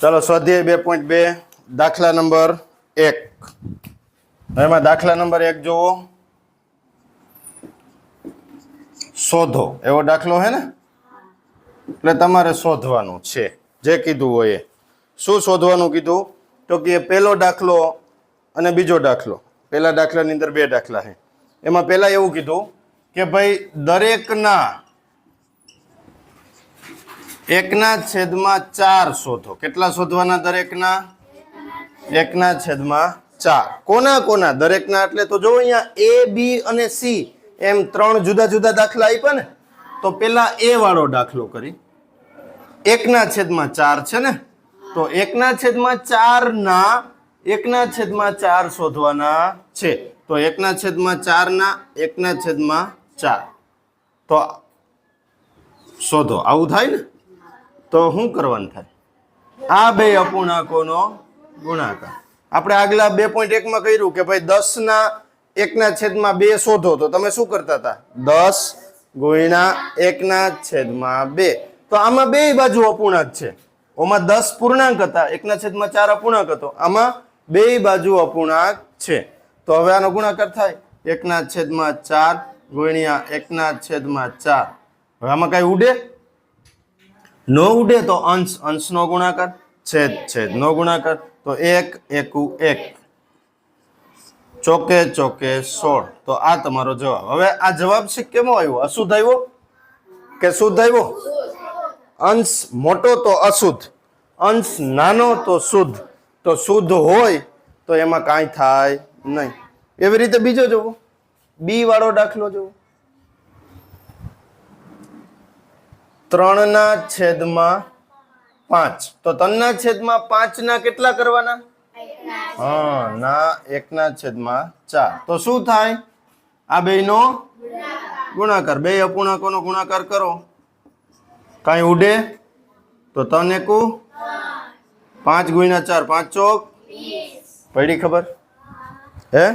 ચાલો સ્વાધ્યાય બે પોઈન્ટ બે, દાખલા નંબર એક. એમાં દાખલા નંબર એક જુઓ શોધો. એવો દાખલો હે ને? એટલે તમારે શોધવાનું છે. જે કીધું હોય એ. શું શોધવાનું કીધું? તો કે પહેલો દાખલો અને બીજો દાખલો. પહેલા દાખલાની અંદર બે દાખલા છે. એમાં પહેલાં એવું કીધું કે ભાઈ દરેકના એકના છેદમાં ચાર શોધો. કેટલા શોધવાના દરેકના? એકના છેદમાં ચાર. કોના કોના? દરેકના એટલે તો જો અહીંયા એ બી અને સી એમ ત્રણ જુદા જુદા દાખલા આપ્યા ને, તો પેલા એ વાળો દાખલો કરી. એકના છેદમાં ચાર છે ને, તો એકના છેદમાં ચાર ના, એકના છેદમાં ચાર શોધવાના છે. તો એકના છેદમાં ચાર ના, એકના છેદમાં ચાર. તો શોધો. આવું થાય ને? તો શું કરવાનું થાય? આ બે અપૂર્ણાંકોનો ગુણાકાર. આપણે આગલા બે પોઈન્ટ એકમાં કર્યું કે ભાઈ દસ ના એકના છેદમાં બે શોધો. તો તમે શું કરતા હતા? દસ ગુણ્યા એકના છેદમાં બે. તો આમાં બે બાજુ અપૂર્ણાંક છે. ઓમાં દસ પૂર્ણાંક હતા, એકના છેદમાં ચાર અપૂર્ણાંક હતો. આમાં બે બાજુ અપૂર્ણાંક છે. તો હવે આનો ગુણાકાર થાય. એકના છેદમાં ચાર ગુણ્યા એકના છેદમાં ચાર. હવે આમાં કઈ ઉડે? નો ઉડે તો અંશ, અંશનો ગુણાકાર, છેદ છેદ નો ગુણાકાર, તો એક, એકુ, એક. ચોકે ચોકે સોળ. તો આ તમારો જવાબ. હવે આ જવાબ છે કેમો આવ્યો? અશુદ્ધ આવ્યો? કે શુદ્ધ આવ્યો? અંશ મોટો તો અશુદ્ધ, અંશ નાનો તો શુદ્ધ. તો શુદ્ધ હોય તો એમાં કાંઈ થાય નહીં. એવી રીતે બીજો જોવો. બી વાળો દાખલો જોવો. ત્રણના છેદમાં પાંચ. તો ત્રણના છેદમાં પાંચના કેટલા કરવાના? હા, ના, એકના છેદમાં ચાર. તો શું થાય? આ બેયનો ગુણાકાર. બે અપૂર્ણાંકોનો ગુણાકાર કરો. કાંઈ ઉડે? તો ત્રણ એકુ? પાંચ ગુણ્યા ચાર, પાંચ ચોક? પડી ખબર? હે?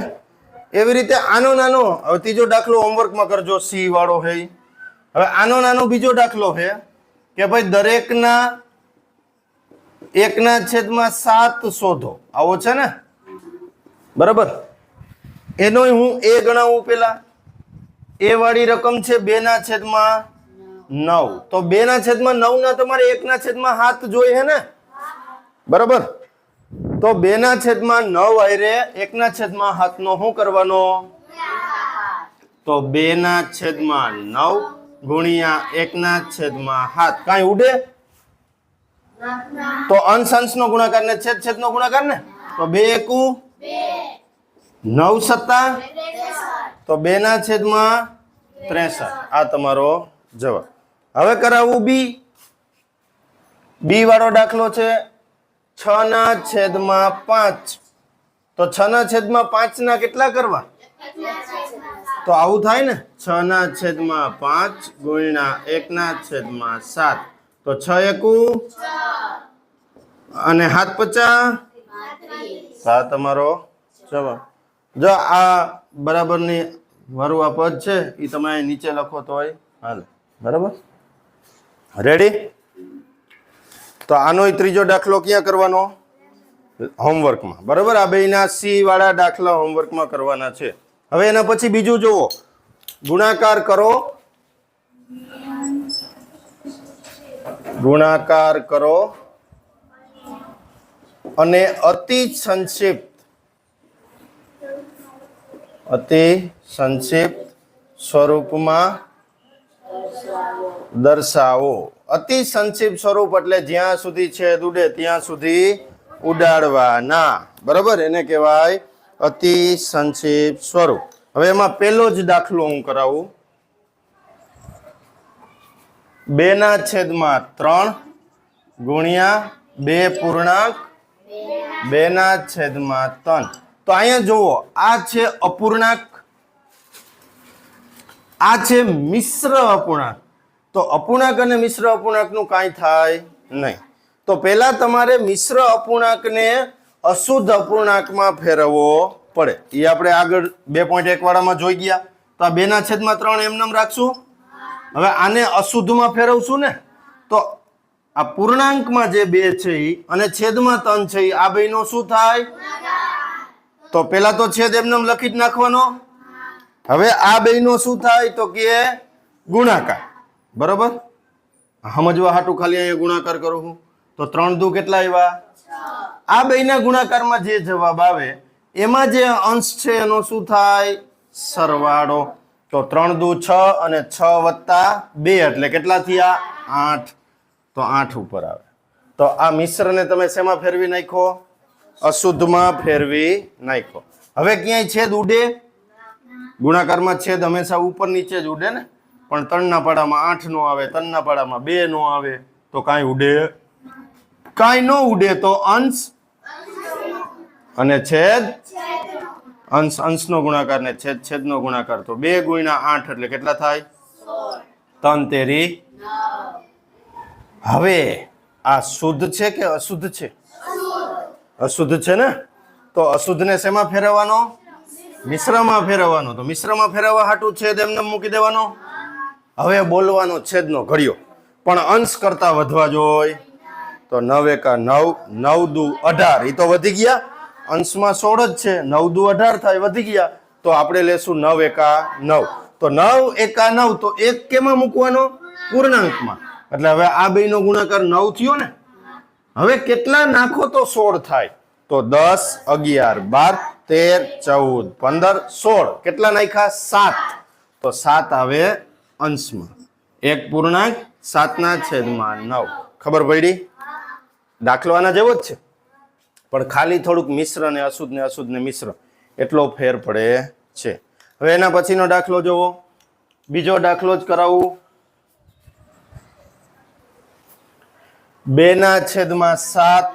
એવી રીતે આનો નાનો, હવે ત્રીજો દાખલો હોમવર્કમાં કરજો. સી વાળો હે. હવે આનો નાનો બીજો દાખલો છે કે ભાઈ દરેકના એકના છેદમાં સાત શોધો. આવો છે ને? બરાબર? એનો હું એ ગણાવું પેલા. એ વાળી રકમ છે બે ના છેદમાં નવ. તો બે ના છેદમાં નવ ના તમારે એકના છેદમાં હાથ જોઈએ ને? બરાબર? તો બે ના છેદમાં નવ આયરે એકના છેદમાં હાથનો શું કરવાનો? તો બે ના છેદમાં નવ. ગુણ્યા એકના છેદમાં હાથ કાંઈ ઉડે? તો અંશ અંશનો ગુણાકાર ને છેદ છેદનો ગુણાકાર ને? તો બે એકુ? નવ સત્તા તો બે ના છેદમાં ત્રેસઠ. આ તમારો જવાબ. હવે કરાવવું બી. બી વાળો દાખલો છે છ ના છેદમાં પાંચ. તો છ ના છેદમાં પાંચ ના કેટલા કરવા? તો આવું થાય ને? છ ના છેદમાં પાંચ ગુણ્યા એક ના છેદમાં સાત. તો છ એકું? અને હાથ પચાસ હા તમારો જવાબ. જો આ બરાબરની મારું આ પદ છે એ તમે નીચે લખો તો હાલે. બરાબર? રેડી તો આનો ત્રીજો દાખલો ક્યાં કરવાનો? હોમવર્કમાં બરાબર? આ બેના સી વાળા દાખલા હોમવર્કમાં કરવાના છે. હવે એના પછી બીજું જુઓ. ગુણાકાર કરો. ગુણાકાર કરો. અને અતિ સંક્ષિપ્ત. અતિ સંક્ષિપ્ત સ્વરૂપમાં દર્શાવો. અતિ સંક્ષિપ્ત સ્વરૂપ એટલે જ્યાં સુધી છેદ ઉડે, ત્યાં સુધી ઉડાડવાના. બરાબર? એને કહેવાય અતિ સંક્ષિપ્ત સ્વરૂપ. હવે એમાં પહેલો જ દાખલો હું કરાવું. બે ના છેદમાં ત્રણ ગુણ્યા બે પૂર્ણાંક બે ના છેદમાં ત્રણ. તો અહીંયા જુઓ, આ છે અપૂર્ણાંક, આ છે મિશ્ર અપૂર્ણાંક. તો અપૂર્ણાંક અને મિશ્ર અપૂર્ણાંકનું કાંઈ થાય નહીં. તો પહેલા તમારે મિશ્ર અપૂર્ણાંકને અશુદ્ધ અપૂર્ણાંકમાં ફેરવવો પડે. એ આપણે આગળ બે પોઈન્ટ એક વાળામાં જોઈ ગયા. તો આ બેના છેદમાં ત્રણ એમનેમ રાખશું. હવે આને અશુદ્ધમાં ફેરવશું ને? તો આ પૂર્ણાંકમાં જે બે છે એ અને છેદમાં ત્રણ છે એ આ બેનો શું થાય? તો પેલા તો છેદ એમને એમ લખી જ નાખવાનો. હવે આ બેનો શું થાય? તો કે ગુણાકાર. બરોબર? સમજવા હાટું ખાલી અહીંયા ગુણાકાર કરું હું. તો ત્રણ દુ કેટલા આવ્યા? આ બેના ગુણાકારમાં જે જવાબ આવે, એમાં જે અંશ છે એનો શું થાય? સરવાળો. તો ત્રણ દુ છ અને છ વત્તા બે, એટલે કેટલા થયા? આઠ. તો આઠ ઉપર આવે. તો આ મિશ્રને તમે શેમાં ફેરવી નાખો અશુદ્ધમાં ફેરવી નાખો હવે ક્યાંય છેદ ઉડે? ગુણાકારમાં છેદ હંમેશા ઉપર નીચે જ ઉડે ને? પણ ત્રણના પાડામાં આઠ નો આવે, ત્રણના પાડામાં બે નો આવે, તો કાંઈ ઉડે? કાંઈ ન ઉડે તો અંશ અને છેદ? અંશ અંશનો ગુણાકાર ને છેદ છેદનો ગુણાકાર. તો બે ગુણ્યા આઠ એટલે કેટલા થાય? ત્રણ તેરી? હવે આ શુદ્ધ છે કે અશુદ્ધ છે? અશુદ્ધ. છે ને? તો અશુદ્ધને શેમાં ફેરવવાનો? મિશ્રમાં. ફેરવવાનો. તો મિશ્રમાં ફેરવવા હાટું છેદ એમને મૂકી દેવાનો? હવે બોલવાનો છેદનો ઘડિયો. પણ અંશ કરતા વધવા જોઈએ તો નવ એકા નવ નવ દુ અઢાર. એ તો વધી ગયા. અંશમાં સોળ જ છે, નવ દુ અઢાર થાય, વધી ગયા, તો આપણે લેશું નવ એકા નવ. તો નવ એકા નવ, તો એક કેમાં મૂકવાનો? પૂર્ણાંકમાં. એટલે હવે આ બેનો ગુણાકાર નવ થયો ને? હવે કેટલા નાખો તો સોળ થાય? તો દસ, અગિયાર, બાર, તેર, ચૌદ, પંદર, સોળ. કેટલા નાખ્યા? સાત. તો સાત આવે અંશમાં. એક પૂર્ણાંક, સાતના છેદમાં નવ. ખબર પડી? દાખલો આના જેવો જ છે. પણ ખાલી થોડુંક મિશ્ર ને અશુદ્ધ ને અશુદ્ધ ને મિશ્ર એટલો ફેર પડે છે. હવે એના પછીનો દાખલો જોવો. બીજો દાખલો જ કરાવું. બે ના છેદમાં સાત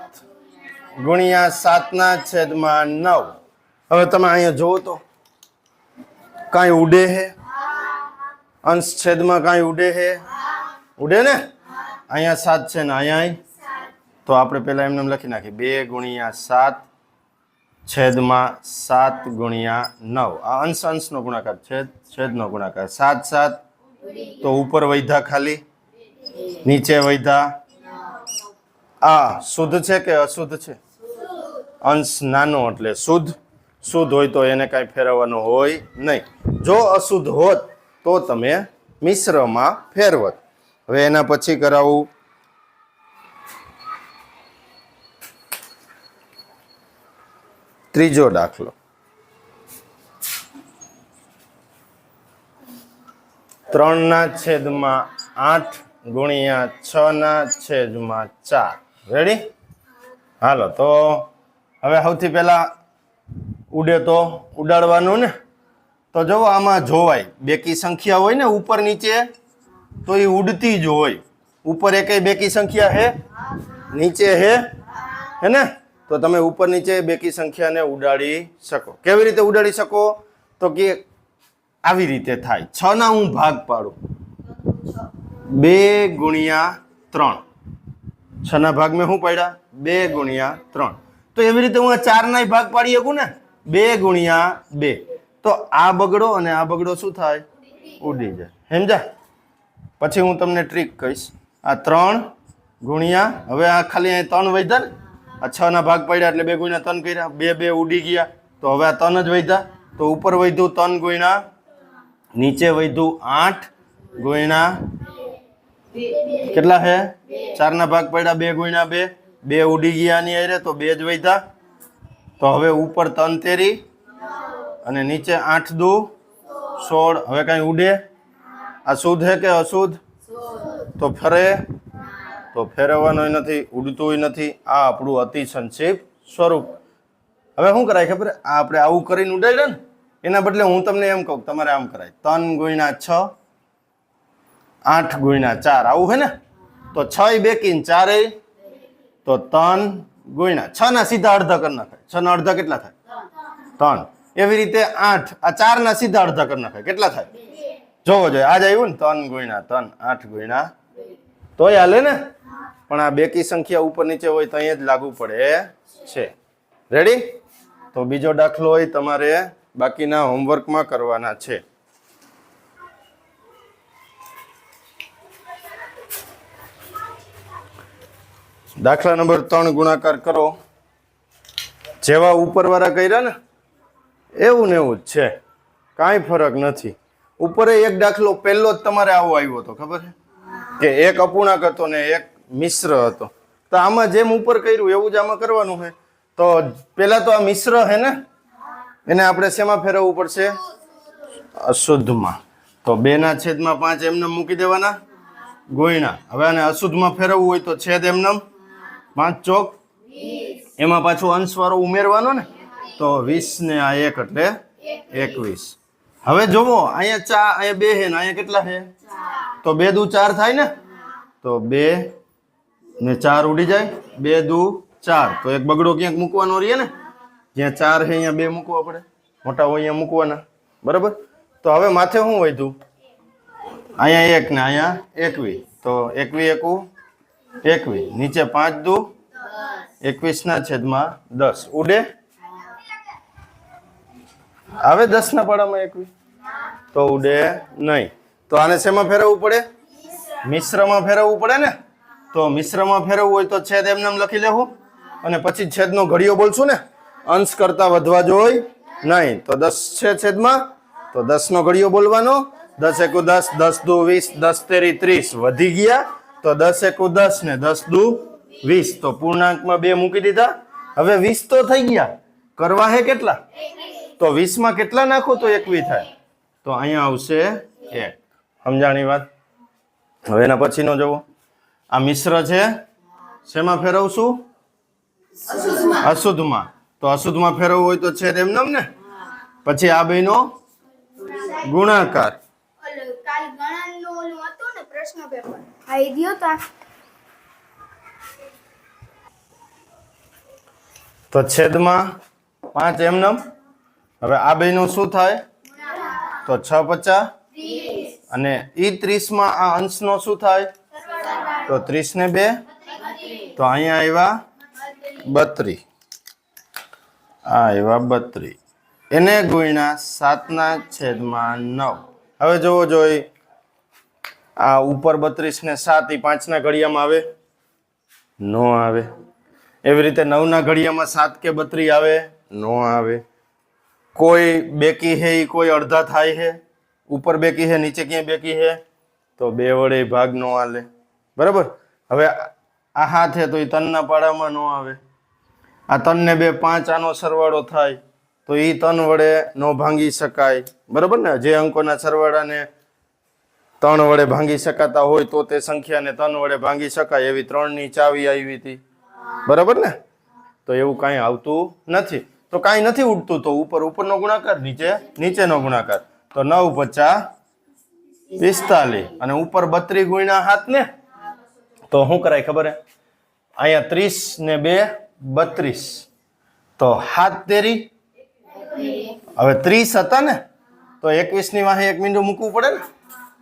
ગુણ્યા સાતના છેદમાં નવ. હવે તમે અહીંયા જુઓ તો કાંઈ ઉડે હે? અંશ છેદમાં કાંઈ ઉડે હે? ઉડે ને? અહીંયા સાત છે ને અહીંયા તો આપણે પહેલાં એમને એમ લખી નાખીએ. બે ગુણ્યા સાત, છેદમાં સાત ગુણ્યા નવ. આ અંશ અંશનો ગુણાકાર, છેદ, છેદનો ગુણાકાર. સાત સાત, તો ઉપર વૈધા ખાલી, નીચે વૈધા. આ શુદ્ધ છે કે અશુદ્ધ છે? અંશ નાનો એટલે શુદ્ધ. શુદ્ધ હોય તો એને કાંઈ ફેરવવાનું હોય નહીં. જો અશુદ્ધ હોત તો તમે મિશ્રમાં ફેરવત. હવે એના પછી કરાવું. ત્રીજો દાખલો. ત્રણના છેદમાં આઠ ગુણ્યા છ ના છેદમાં ચાર. રેડી હાલો, તો હવે સૌથી પહેલા ઉડે તો ઉડાડવાનું ને? તો જો આમાં જોવાય, બેકી સંખ્યા હોય ને ઉપર નીચે, તો એ ઉડતી જ હોય. ઉપર એકે બેકી સંખ્યા હે? નીચે હે? હે ને? તો તમે ઉપર નીચે બેકી સંખ્યાને ઉડાડી શકો. કેવી રીતે ઉડાડી શકો? તો કે આવી રીતે થાય. છ ના હું ભાગ પાડું. બે ગુણ્યા ત્રણ. છ ના ભાગ મેં શું પાડ્યા? બે ગુણ્યા ત્રણ. તો એવી રીતે હું આ ચાર ના ભાગ પાડી શકું ને? બે ગુણ્યા બે. તો આ બગડો અને આ બગડો શું થાય? ઉડી જાય. સમજા પછી હું તમને ટ્રીક કહીશ. આ ત્રણ ગુણ્યા, હવે આ ખાલી અહીં ત્રણ વધ્યા આ છ ના ભાગ પડ્યા એટલે બે ગુણ્યા ત્રણ કર્યા. બે બે ઉડી ગયા. તો હવે આ ત્રણ જ વધ્યા. તો ઉપર વધ્યું ત્રણ ગુણ્યા, નીચે વધ્યું આઠ ગુણ્યા. કેટલા છે ચાર ના ભાગ પડ્યા, બે ગુણ્યા બે. બે ઉડી ગયા ની અરે તો બે જ વધ્યા. તો હવે ઉપર ત્રણ તેરી અને નીચે આઠ દુ સોળ. હવે કાંઈ ઉડે? આ શુદ્ધ હે કે અશુદ્ધ? તો ફરે. તો ફેરવવાનું નથી, ઉડતું નથી. આ આપણું અતિ સંક્ષેપ સ્વરૂપ. હવે શું કરાય ખબર? આ આપણે આવું કરીને ઉડાડ્યા ને, એના બદલે હું તમને એમ કહું, તમારે આમ કરાય. ત્રણ ગુણ્યા છ, આઠ ગુણ્યા ચાર. આવું હે ને? તો છ બેકીને ચાર, તો ત્રણ ગુણ્યા છ ના સીધા અડધા કરી નાખાય. છ ના અડધા કેટલા થાય? ત્રણ. એવી રીતે આઠ, આ ચાર ના સીધા અડધા કરી નાખાય. કેટલા થાય? જોવો જોઈએ. આજ આવ્યું ને, ત્રણ ગુણ્યા ત્રણ, આઠ ગુણ્યા તોય હાલે ને? પણ આ બેકી સંખ્યા ઉપર નીચે હોય તો અહીંયા જ લાગુ પડે છે. રેડી તો બીજો દાખલો હોય તમારે બાકીના હોમવર્કમાં કરવાના છે. દાખલા નંબર ત્રણ ગુણાકાર કરો. જેવા ઉપરવાળા કર્યા ને, એવું ને એવું જ છે. કાંઈ ફરક નથી. ઉપરે એક દાખલો પહેલો જ તમારે આવો આવ્યો હતો, ખબર છે? કે એક અપૂર્ણાંક હતો ને એક મિશ્ર હતો. તો આમાં જેમ ઉપર કર્યું, એવું જ આમાં કરવાનું છે. તો પહેલા તો આ મિશ્ર છે ને, એને આપણે શેમાં ફેરવવું પડશે? અશુદ્ધમાં. તો બેના છેદમાં પાંચ એમને મૂકી દેવાના. ગોયણા હવે આને અશુદ્ધમાં ફેરવવું હોય તો છેદ એમને પાંચ ચોક. એમાં પાછું અંશવાળો ઉમેરવાનો ને, તો વીસ ને આ એક એટલે એકવીસ. હવે જોવો, અહીંયા ચા, અહીંયા બે હે ને, અહીંયા કેટલા છે? તો બે દુ ચાર થાય ને? તો બે ને ચાર ઉડી જાય. બે દુ, ચાર. તો એક બગડો ક્યાંક મૂકવાનો રહીએ ને? જ્યાં ચાર છે, અહીંયા બે મૂકવા પડે. મોટા હોય અહીંયા મૂકવાના. બરાબર? તો હવે માથે શું વધ્યું? અહીંયા એક ને અહીંયા એકવી તો એકવી એકુ એકવી નીચે પાંચ દુ એકવીસના છેદમાં દસ. ઉડે? આવે દસના પાડામાં એકવી તો ઉડે નહીં. તો આને શેમાં ફેરવવું પડે? મિશ્રમાં ફેરવવું પડે ને? તો મિશ્રમાં ફેરવવું હોય તો છેદ એમને એમ લખી લેવું અને પછી છેદનો ઘડીઓ બોલશું ને? અંશ કરતા વધવા જોઈએ નહીં. તો દસ છે છેદમાં. તો દસનો ઘડીઓ બોલવાનો. દસ એકુ દસ દસ દુ વીસ, દસ તેરી ત્રીસ વધી ગયા. તો દસ એકુ દસ ને દસ દુ વીસ. તો પૂર્ણાંકમાં બે મૂકી દીધા. હવે વીસ તો થઈ ગયા. કરવા હે કેટલા? તો વીસમાં કેટલા નાખો તો એકવી થાય. તો અહીંયા આવશે એક. સમજાણી વાત? હવે એના પછીનો જુઓ આ મિશ્ર છે. શેમાં ફેરવશું અશુદ્ધમાં. તો અશુદ્ધમાં ફેરવવું હોય તો છે એમ ને? પછી આ બેનો? ગુણાકાર. તા. છેદમાં પાંચ એમનમ હવે આ બેનું શું થાય? તો છ પચાસ. અને ઈ ત્રીસમાં આ અંશનો શું થાય? તો ત્રીસ ને બે. તો અહીંયા આવ્યા બત્રી. આ આવ્યા બત્રી. એને ગુણ્યા સાતના છેદમાં નવ. હવે જોવો જોઈ, આ ઉપર બત્રીસ ને સાત એ પાંચના ઘડિયામાં આવે? ન આવે. એવી રીતે નવના ઘડિયામાં સાત કે બત્રી આવે? નો આવે. કોઈ બેકી હે કોઈ અડધા થાય છે ઉપર બેકી છે નીચે ક્યાંય બેકી છે તો બે વડે ભાગ નો હાલે બરાબર? હવે આ હાથ તો એ તનના પાડામાં ન આવે. આ તનને બે પાંચ આનો સરવાળો થાય, તો એ તન વડે ન ભાંગી શકાય. બરાબર ને? જે અંકોના સરવાળાને ત્રણ વડે ભાંગી શકાતા હોય, તો તે સંખ્યાને તન વડે ભાંગી શકાય એવી ત્રણની ચાવી આવી હતી. બરાબર ને? તો એવું કાંઈ આવતું નથી. તો કાંઈ નથી ઉડતું તો ઉપર, ઉપરનો ગુણાકાર, નીચે, નીચેનો ગુણાકાર. તો નવ પચાસ પિસ્તાલીસ. અને ઉપર બત્રી ગુણ્યા હાથ ને તો શું કરાય ખબર અહીંયા ત્રીસ ને બે, બત્રીસ. તો હાથ તેરી. હવે ત્રીસ હતા ને, તો એકવીસની વાહે એક મીંડું મૂકવું પડે ને?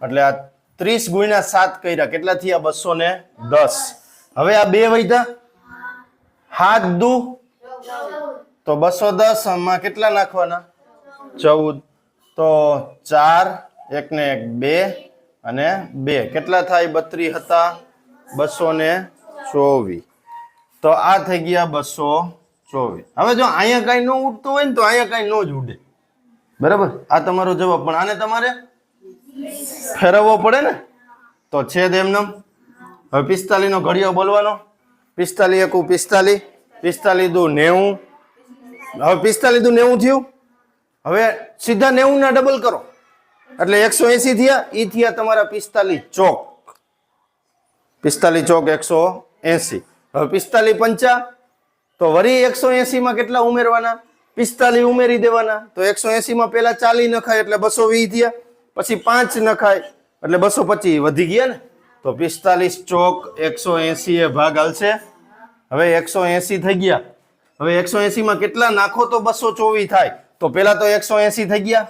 એટલે આ ત્રીસ ગુણ્યા સાત કર્યા. કેટલા થયા? બસો ને દસ. હવે આ બે વૈધા હાથ દુ. તો બસો દસમાં કેટલા નાખવાના? ચૌદ. તો ચાર એક ને એક બે અને બે. કેટલા થાય? બત્રી હતા. બસો ને ચોવીસ. તો આ થઈ ગયા બસો ચોવીસ. હવે જો અહીંયા કઈ ન ઉડતું હોય ને તો અહીંયા કઈ ન જ ઉડે. બરાબર? આ તમારો જવાબ. પણ આને તમારે ફેરવવો પડે ને? તો છેદ એમનેમ હવે પિસ્તાલીસ નો ઘડિયો બોલવાનો. પિસ્તાલીસ એકુ પિસ્તાલીસ પિસ્તાલીસ દુ નેવું. હવે પિસ્તાલીસ દુ નેવું થયું. હવે સીધા નેવું ના ડબલ કરો. એટલે એકસો એંસી થયા. ઈ થયા તમારા પિસ્તાલીસ ચોક. પિસ્તાલીસ ચોક એકસો એસી. હવે પિસ્તાલીસ પંચા, તો વળી એકસો એસી માં કેટલા ઉમેરવાના? પિસ્તાલીસ ઉમેરી દેવાના. તો એકસો એસી માં પેલા ચાલી નખાય એટલે બસો વીસ થયા. પછી પાંચ નખાય એટલે બસો પચીસ વધી ગયા ને? તો પિસ્તાલીસ ચોક એકસો એસી એ ભાગ હાલશે. હવે એકસો એસી થઈ ગયા. હવે એકસો એસી માં કેટલા નાખો તો બસો ચોવીસ થાય. તો પેલા તો એકસો એસી થઈ ગયા.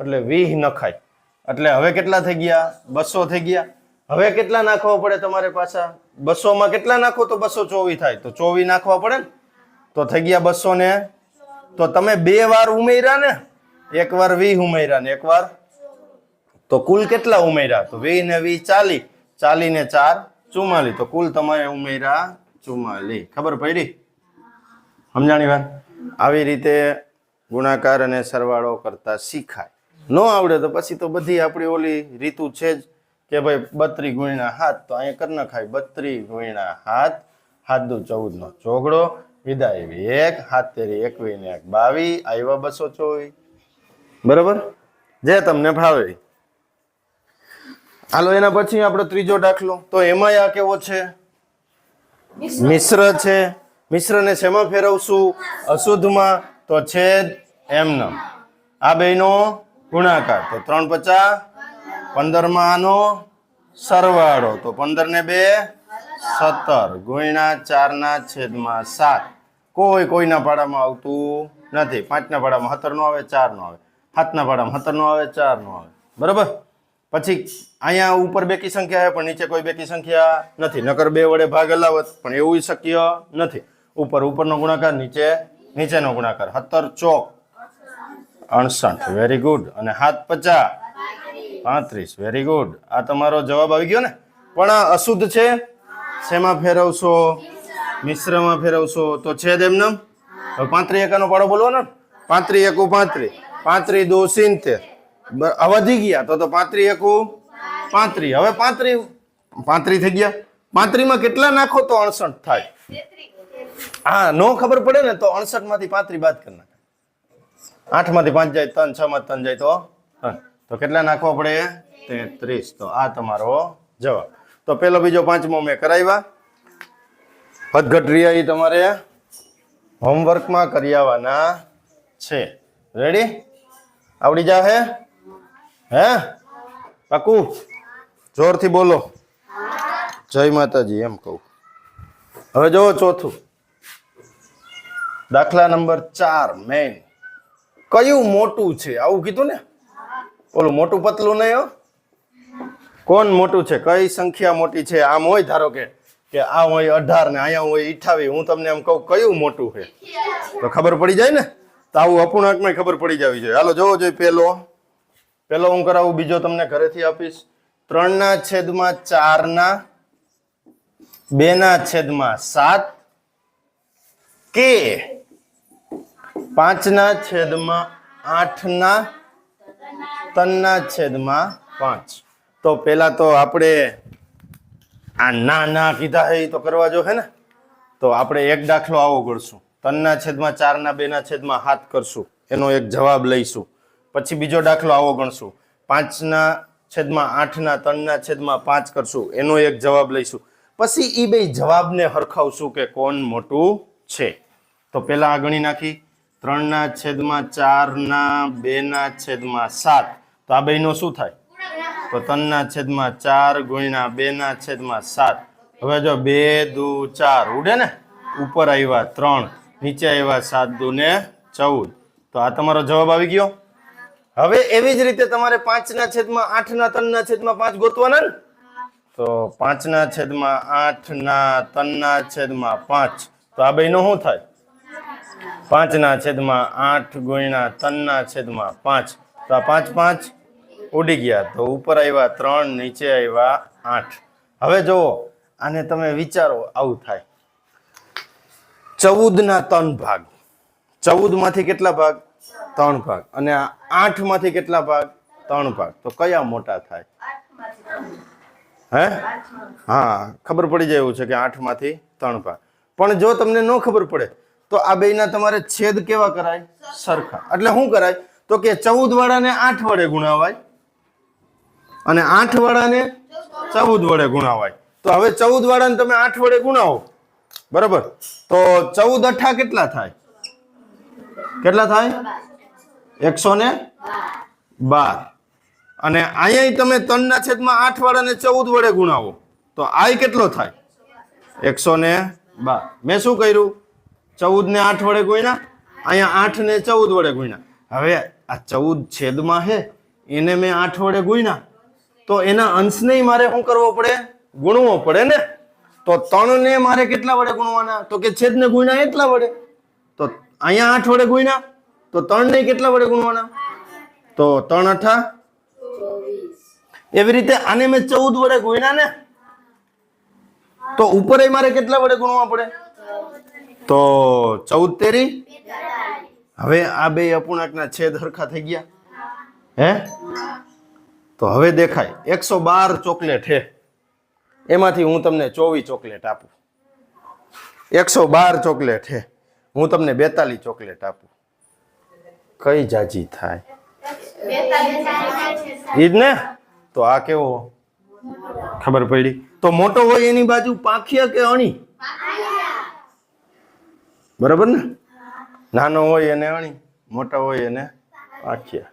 એટલે વીસ નખાય. એટલે હવે કેટલા થઈ ગયા? બસો થઈ ગયા. હવે કેટલા નાખવા પડે તમારે પાછા? બસો માં કેટલા નાખો તો બસો ચોવીસ થાય. તો ચોવીસ નાખવા પડે ને? તો થઈ ગયા બસો ને. તો તમે બે વાર ઉમેર્યા ને? એક વાર વી ઉમેર્યા ને, એક વાર? તો કુલ કેટલા ઉમેર્યા? તો વી ને વી ચાલી ચાલી ને ચાર ચુમ્માલી તો કુલ તમારે ઉમેર્યા ચુમ્માલી ખબર પડી? સમજાણી વાત? આવી રીતે ગુણાકાર અને સરવાળો કરતા શીખાય. ન આવડે તો પછી તો બધી આપણી ઓલી રીતુ છે જ. કે ભાઈ બત્રી ગુણ્યા હાથ તો અહીંયા કરી નખાય. બત્રી ગુણ્યા હાથ હાથ દુ ચૌદ નો ચોગડો. વિદાય એવી એક હાથ તેરી એકવી ને એક બાવી આવ્યા બસો ચોવીસ. બરાબર? જે તમને ફાવે. હાલો એના પછી આપણો ત્રીજો દાખલો. તો એમાં આ કેવો છે? મિશ્ર. છે. મિશ્રને શેમાં ફેરવશું? અશુદ્ધમાં. તો છેદ એમનો. આ બેનો ગુણાકાર. તો ત્રણ પચાસ પંદરમાં આનો સરવાળો. તો પંદર ને બે, સત્તર. ગુણ્યા ચારના છેદમાં સાત. કોઈ, કોઈના પાડામાં આવતું નથી. પાંચના પાડામાં હતરનો આવે ચાર નો આવે. સાતના પાડામાં હતરનો આવે ચાર નો આવે. બરાબર? પછી અહીંયા ઉપર બેકી સંખ્યા આવે, પણ નીચે કોઈ બેકી સંખ્યા નથી. નકર બે વડે ભાગ અલાવત, પણ એવું શક્ય નથી. ઉપર, ઉપરનો ગુણાકાર, નીચે, નીચેનો ગુણાકાર. સત્તર ચોક. અડસઠ. વેરી ગુડ અને હાથ પચાસ. પાંત્રીસ. વેરી ગુડ આ તમારો જવાબ આવી ગયો ને? પણ આ અશુદ્ધ છે? શેમાં ફેરવશો? મિશ્રમાં ફેરવશો? તો છે જ એમને હવે પાંત્રી એકાનો પાડો બોલવો ને? પાંત્રી એકુ પાંત્રી. પાંત્રી દો સિત્તેર. વધી ગયા. તો તો પાંત્રી એકુ પાંત્રી. હવે પાંત્રી પાંત્રી થઈ ગયા. પાંત્રીમાં કેટલા નાખો તો અડસઠ થાય. હા નો ખબર પડે ને તો અડસઠમાંથી પાંત્રી બાદ કરી નાખે. આઠમાંથી પાંચ જાય, ત્રણ છ માં ત્રણ જાય તો, ત્રણ. તો કેટલા નાખવા પડે? તેત્રીસ. તો આ તમારો જવાબ. તો પેલો બીજો પાંચમો મેં કરાવ્યા. હદઘટ રહ્યા એ તમારે હોમવર્કમાં કરી આવવાના છે. રેડી આવડી જા હે? હે પાકું, જોરથી બોલો. જય માતાજી, એમ કહું. હવે જુઓ ચોથું. દાખલા નંબર ચાર મેઇન કયું મોટું છે? આવું કીધું ને? ઓલું મોટું પતલું નહીં હો? કોણ મોટું છે? કઈ સંખ્યા મોટી છે? આમ હોય ધારો કે કે આ હોય અઢાર ને અહીંયા હોય અઠાવી હું તમને એમ કહું, કયું મોટું છે? તો ખબર પડી જાય ને? તો આવું અપૂર્ણાંકમાં ખબર પડી જવી જોઈએ. હાલો, જોવો જોઈએ પેલો. પેલો હું કરાવું, બીજો તમને ઘરેથી આપીશ. ત્રણના છેદમાં ચારના, બેના છેદમાં સાત. કે પાંચના છેદમાં આઠના ત્રણના છેદમાં પાંચ. તો પેલા તો આપણે આ ના ના કીધા હે એ તો કરવા જો હે ને? તો આપણે એક દાખલો આવો ગણશું તનના છેદમાં ચારના બેના છેદમાં હાથ કરશું. એનો એક જવાબ લઈશું. પછી બીજો દાખલો આવો ગણશું. પાંચના છેદમાં આઠના ત્રણના છેદમાં પાંચ કરશું. એનો એક જવાબ લઈશું. પછી એ બે જવાબને હરખાવશું કે કોણ મોટું છે. તો પેલા આ ગણી નાખી. ત્રણના છેદમાં ચારના, બેના છેદમાં સાત. તો આ બેનો શું થાય? તો ત્રણના છેદમાં ચાર ગુણ્યા બેના છેદમાં સાત. હવે જો બે, દુ, ચાર ઉડે ને? ઉપર આવ્યા ત્રણ, નીચે આવ્યા સાત દુ ને ચૌદ. તો આ તમારો જવાબ આવી ગયો. હવે એવી જ રીતે તમારે પાંચના છેદમાં આઠના, ત્રણના છેદમાં પાંચ ગોતવાના ને? તો પાંચના છેદમાં આઠના, ત્રણના છેદમાં પાંચ. તો આ બેનો શું થાય? પાંચના છેદમાં આઠ ગુણ્યા ત્રણના છેદમાં પાંચ. તો આ પાંચ પાંચ ઉડી ગયા. તો ઉપર આવ્યા ત્રણ, નીચે આવ્યા આઠ. હવે જુઓ, આને તમે વિચારો, આવું થાય. ચૌદના ત્રણ ભાગ. ચૌદમાંથી કેટલા ભાગ? ત્રણ ભાગ. અને આ આઠમાંથી કેટલા ભાગ? ત્રણ ભાગ. તો કયા મોટા થાય? હે? હા, ખબર પડી જાય એવું છે કે આઠમાંથી ત્રણ ભાગ. પણ જો તમને ન ખબર પડે તો આ બેયના તમારે છેદ કેવા કરાય? સરખા. એટલે શું કરાય? તો કે ચૌદ વાળાને આઠ વડે ગુણાવાય અને આઠ વાળાને ચૌદ વડે ગુણાવાય. તો હવે ચૌદ વાળાને તમે આઠ વડે ગુણાવો. બરાબર? તો ચૌદ અઠા કેટલા થાય? કેટલા થાય? એકસો ને બાર. અને અહીંયા તમે ત્રણના છેદમાં આઠ વાળાને ચૌદ વડે ગુણાવો. તો આય કેટલો થાય? એકસો ને બાર. મેં શું કર્યું? ચૌદ ને આઠ વડે ગુણ્યા. અહીંયા આઠ ને ચૌદ વડે ગુણ્યા. હવે આ ચૌદ છેદમાં હે, એને મેં આઠ વડે ગુણ્યા. તો એના અંશને મારે શું કરવો પડે? ગુણવો પડે ને? તો ત્રણ ને મારે કેટલા વડે ગુણવાના? તો કે છેદ ને ગુણ્યા એટલા વડે. તો અહીંયા આઠ વડે ગુણ્યા. તો ત્રણ ને કેટલા વડે ગુણવાના? તો ત્રણ અઠા. એવી રીતે આને મેં ચૌદ વડે ગુણ્યા ને? તો ઉપર મારે કેટલા વડે ગુણવા પડે? તો ચૌદ તેરી હવે આ બે અપૂર્ણાંકના છેદ હરખા થઈ ગયા. હે? તો હવે દેખાય. એકસો બાર ચોકલેટ હે. એમાંથી હું તમને ચોવીસ ચોકલેટ આપું. એકસો બાર ચોકલેટ હે. હું તમને બેતાલીસ ચોકલેટ આપું. કઈ જાજી થાય? ઈજ ને? તો આ કેવો? ખબર પડી. તો મોટો હોય એની બાજુ પાંખિયા કે અણી? બરાબર ને? નાનો હોય એને અણી મોટા હોય એને આખ્યા.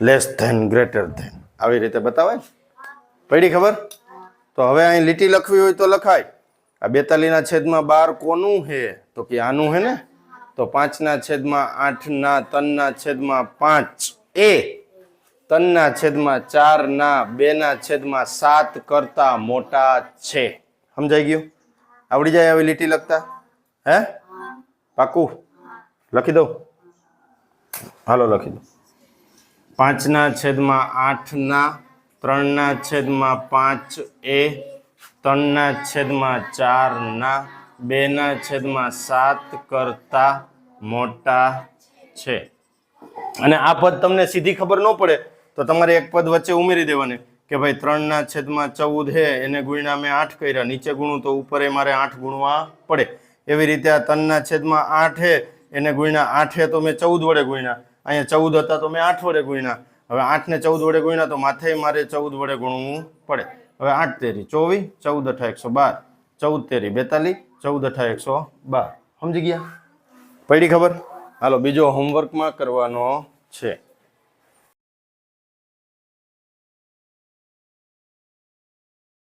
લેસ ધેન ગ્રેટર ધેન આવી રીતે બતાવાય ને? પડી ખબર? તો હવે અહીં લીટી લખવી હોય તો લખાય. આ બેતાલીના છેદમાં બાર કોનું હે? તો કે આનું હે ને? તો પાંચના છેદમાં આઠના તનના છેદમાં પાંચ. એ તનના છેદમાં ચાર ના બેના છેદમાં સાત કરતા મોટા છે. સમજાઈ ગયું? આવડી જાય આવી લીટી લખતા? હે? પાકું? લખી દો. હાલો, લખી દો. પાંચના છેદમાં આઠના, ત્રણના છેદમાં પાંચ એ, ત્રણના છેદમાં ચારના, બેના છેદમાં સાત કરતા મોટા છે. અને આ પદ તમને સીધી ખબર ન પડે, તો તમારે એક પદ વચ્ચે ઉમેરી દેવાની કે ભાઈ ત્રણના છેદમાં ચૌદ હે, એને ગુણ્યા મેં આઠ કર્યા, નીચે ગુણું તો ઉપર એ મારે આઠ ગુણવા પડે. એવી રીતે આ ત્રણના છેદમાં આઠે એને ગુણ્યા. આઠે તો મેં ચૌદ વડે ગુણ્યા. અહીંયા ચૌદ હતા તો મેં આઠ વડે ગુણ્યા. હવે આઠ ને ચૌદ વડે ગુણ્યા તો માથે મારે ચૌદ વડે ગુણવું પડે. હવે આઠ તેરી ચોવીસ, ચૌદ અઠા એકસો બાર. ચૌદ તેરી બેતાલીસ, ચૌદ અઠા એકસો બાર. સમજી ગયા? પડી ખબર? હાલો, બીજો હોમવર્કમાં કરવાનો છે.